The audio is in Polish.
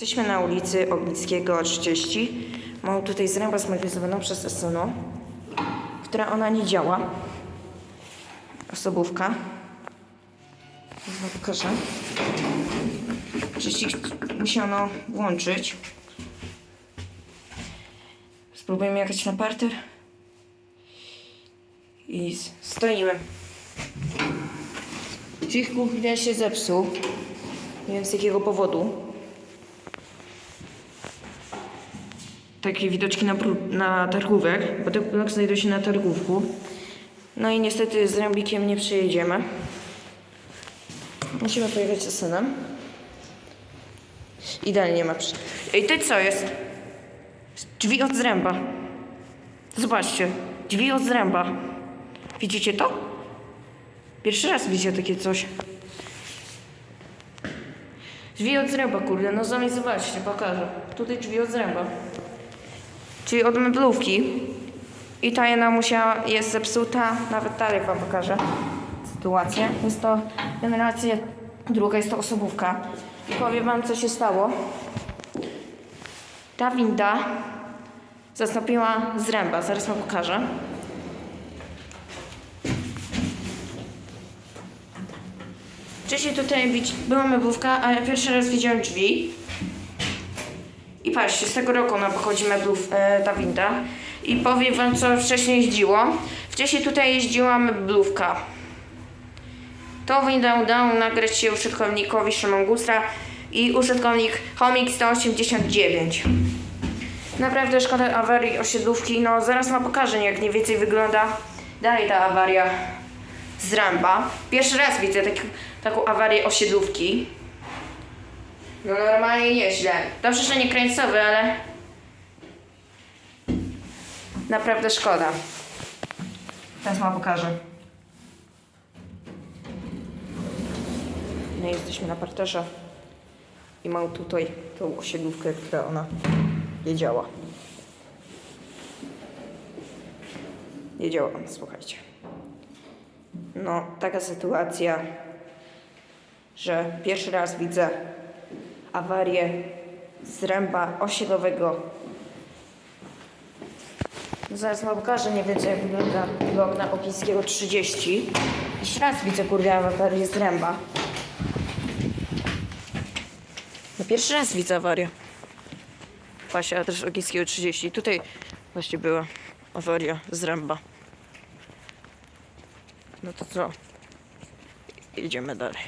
Jesteśmy na ulicy Oglickiego 30. Mam tutaj zręba zmobilizowaną przez SNO, która ona nie działa. Osobówka. Znowu pokażę. Oczywiście musiano włączyć. Spróbujemy jechać na parter. I stoimy. Dźwig kuchnia się zepsuł. Nie wiem z jakiego powodu. Takie widoczki na, na targówek, bo ten blok znajduje się na targówku. No i niestety z rębikiem nie przejedziemy. Musimy pojechać ze synem. Idealnie ma przy... Ej, ty co jest? Drzwi od zręba. Zobaczcie. Drzwi od zręba. Widzicie to? Pierwszy raz widzę takie coś. Drzwi od zręba, kurde. No sami zobaczcie, pokażę. Tutaj drzwi od zręba. Czyli od meblówki. I ta jedna musiała, jest zepsuta. Nawet dalej wam pokażę sytuację. Jest to generacja druga, jest to osobówka. I powiem wam, co się stało. Ta winda zastąpiła zręba. Zaraz wam pokażę. Wcześniej tutaj była meblówka, a pierwszy raz widziałem drzwi. I patrzcie, z tego roku ona pochodzi meblów, e, ta winda. I powiem wam, co wcześniej jeździło. Wcześniej tutaj jeździła meblówka. To windę udało nagrać się użytkownikowi Szymon Gustra i użytkownik Homik 189. Naprawdę szkoda awarii osiedlówki. No zaraz wam pokażę, jak mniej więcej wygląda dalej ta awaria z Ramba. Pierwszy raz widzę tak, taką awarię osiedlówki. No normalnie nieźle. Dobrze, że nie krańcowy, ale naprawdę szkoda. Teraz wam pokażę. No jesteśmy na parterze i mam tutaj tą osiedlówkę, która ona nie działa. Nie działa ona, słuchajcie. No, taka sytuacja, że pierwszy raz widzę awarię zręba osiedlowego. Zaraz wam pokażę mniej więcej jak wygląda blok na Opińskiego 30. Jeszcze raz widzę kurde awarię zręba. No pierwszy raz widzę awarię. Właśnie, a też Ogińskiego 30. Tutaj właśnie była awaria zręba. No to co? Idziemy dalej.